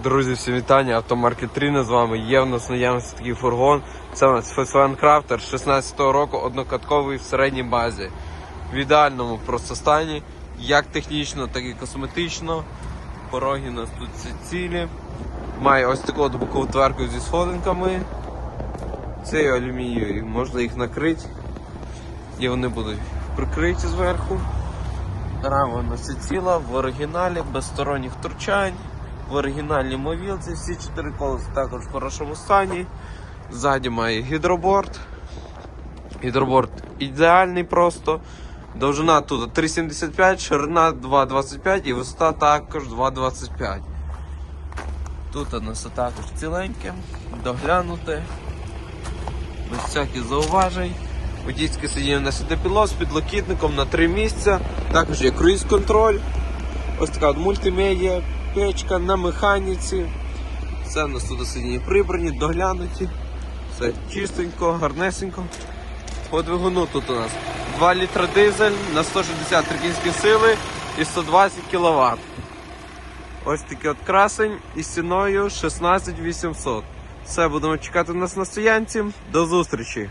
Друзі, всі вітання. Автомаркет 3 з вами. Є в нас наявності такий фургон. Це у нас Volkswagen Crafter 16-го року, однокатковий в середній базі. В ідеальному просто стані, як технічно, так і косметично. Пороги у нас тут всі цілі. Має ось таку от бокову тверку зі сходинками. Цією алюмінією можна їх накрити. І вони будуть прикриті зверху. Рама у нас ціла, в оригіналі, без сторонніх втручань. В оригінальній мовілці всі чотири колеса також в хорошому стані. Ззаді має гідроборд. Гідроборд ідеальний просто. Довжина тут 3,75, ширина 2,25 і висота також 2,25. Тут у нас також ціленьке, доглянуте, без всяких зауважень. Водійське сидіння на сідопілот з підлокітником на три місця. Також є круїз-контроль. Ось така мультимедіа, печка на механіці. Все у нас тут сидіння прибрані, доглянуті. Все чистенько, гарнесенько. По тут у нас 2 літра дизель на 160 кінські сили і 120 кВт. Ось такий от красень із ціною 16800. Все, будемо чекати нас на стоянці. До зустрічі!